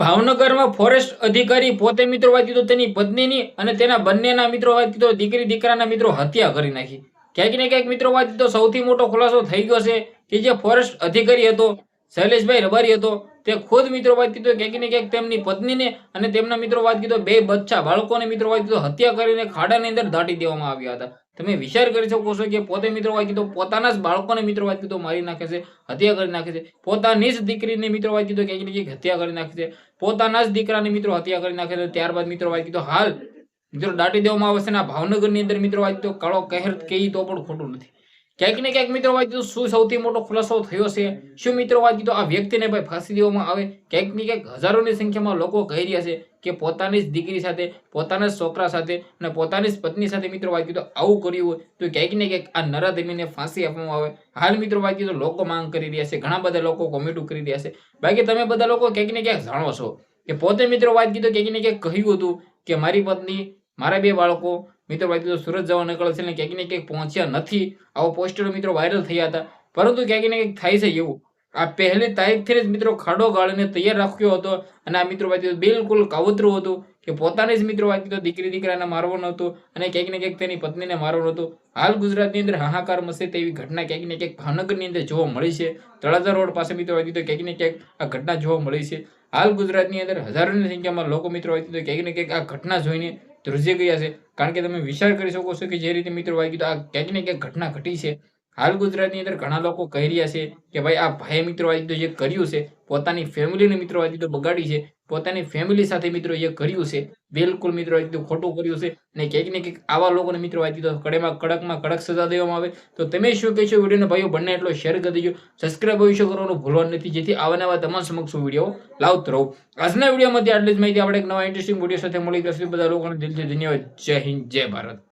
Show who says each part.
Speaker 1: ભાવનગરમાં ફોરેસ્ટ અધિકારી પોતે મિત્રો વાંચી તો તેની પત્નીની અને તેના બંનેના મિત્રો વાત તો દીકરી દીકરાના મિત્રો હત્યા કરી નાખી. ક્યાંક ને ક્યાંક મિત્રો વાત તો સૌથી મોટો ખુલાસો થઈ ગયો છે. કે જે ફોરેસ્ટ અધિકારી હતો, શૈલેષભાઈ રબારી હતો તે ખુદ મિત્રો વાત કીધો, ક્યાંક ને ક્યાંક તેમની પત્નીને અને તેમના મિત્રો વાત કીધો, બે બચ્ચા બાળકોને મિત્રો વાત કીધો, હત્યા કરીને ખાડાની અંદર દાટી દેવામાં આવ્યા હતા. તમે વિચાર કરી શકો છો કે પોતે મિત્રો વાત કીધો, પોતાના જ બાળકોને મિત્રો વાત કીધો, મારી નાખે છે, હત્યા કરી નાખે છે. પોતાની જ દીકરીને મિત્રો વાત કીધો, ક્યાંક ને ક્યાંક હત્યા કરી નાખે છે. પોતાના જ દીકરાને મિત્રો હત્યા કરી નાખે છે. ત્યારબાદ મિત્રો વાત કીધો, હાલ, મિત્રો દાટી દેવામાં આવે છે ભાવનગરની અંદર મિત્રો વાત કીધો, કાળો કહેર કહી તો પણ ખોટું નથી. ક્યાંક ને ક્યાંક મિત્રો વાત કીધું શું સૌથી મોટો ખુલાસો થયો છે? શું મિત્રો વાત કીધું આ વ્યક્તિને ભાઈ ફાંસી દેવામાં આવે? ક્યાંક ને ક્યાંક હજારોની સંખ્યામાં લોકો કહી રહ્યા છે કે પોતાની જ દીકરી સાથે, પોતાના જ છોકરા સાથે અને પોતાની જ પત્ની સાથે મિત્રો વાત કીધું આવું કર્યું હોય તો ક્યાંક ને ક્યાંક આ નરાધમીને ફાંસી આપવામાં આવે. હાલ મિત્રો વાત કીધું લોકો માંગ કરી રહ્યા છે, ઘણા બધા લોકો કોમેન્ટો કરી રહ્યા છે. બાકી તમે બધા લોકો ક્યાંક ને ક્યાંક જાણો છો કે પોતે મિત્રો વાત કીધું ક્યાંક ને ક્યાંક કહ્યું હતું કે મારી પત્ની મારા બે બાળકો, મિત્રો, ભાઈ, તો સુરત જવા નીકળે છે ને ક્યાંક ને ક્યાંક પહોંચ્યા નથી. આવો પોસ્ટરો, મિત્રો વાયરલ થયા હતા. પરંતુ ક્યાંક ને ક્યાંક થાય છે એવું. આ પહેલી તારીખથી જ, મિત્રો, ખાડો ગાળીને તૈયાર રાખ્યો હતો અને આ, મિત્રો વાત બિલકુલ કાવતરું હતું કે પોતાની જ, મિત્રો વાત દીકરી, દીકરાને મારવાનું હતું અને ક્યાંક ને ક્યાંક તેની પત્નીને મારવાનું હતું હાલ ગુજરાતની અંદર હાહાકાર મસે તેવી ઘટના ક્યાંક ને ક્યાંક ભાવનગરની અંદર જોવા મળી છે. તળાજા રોડ પાસે, મિત્રો વાત તો ક્યાંક ને ક્યાંક આ ઘટના જોવા મળી છે. હાલ ગુજરાતની અંદર હજારોની સંખ્યામાં લોકો, મિત્રો વાત તો ક્યાંક ને ક્યાંક આ ઘટના જોઈને ધ્રુજી ગયા છે. કારણ કે તમે વિચાર કરી શકો છો કે જે રીતે મિત્રો ભાઈ કીધું આ ક્યાંક ને ક્યાંક ઘટના ઘટી છે. હાલ ગુજરાતની અંદર ઘણા લોકો કહી રહ્યા છે કે ભાઈ આ ભાઈ મિત્રો વાંચી જે કર્યું છે, પોતાની ફેમિલીને મિત્રો વાંચી બગાડી છે. પોતાની ફેમિલી સાથે મિત્રો એ કર્યું છે. બિલકુલ મિત્રો એકદમ ખોટું કર્યું છે. અને ક્યાંક ને ક્યાંક આવા લોકોને મિત્રો વાત કીધું કડેમાં કડકમાં કડક સજા દેવામાં આવે. તો તમે શું કહેશો વિડીયોને ભાઈઓ બંને એટલો શેર કરી દેજો. સબસ્ક્રાઈબ ભવિષ્ય કરવાનું ભૂલવાનું નથી. જેથી આવા નવા તમામ સમક્ષ વીડિયો લાવતો રહું. આજના વિડીયોમાંથી આટલી જ માહિતી. આપણે એક નવા ઇન્ટરેસ્ટિંગ વીડિયો સાથે મળી જશે બધા લોકોને દિલથી ધન્યવાદ. જય હિન્દ. જય ભારત.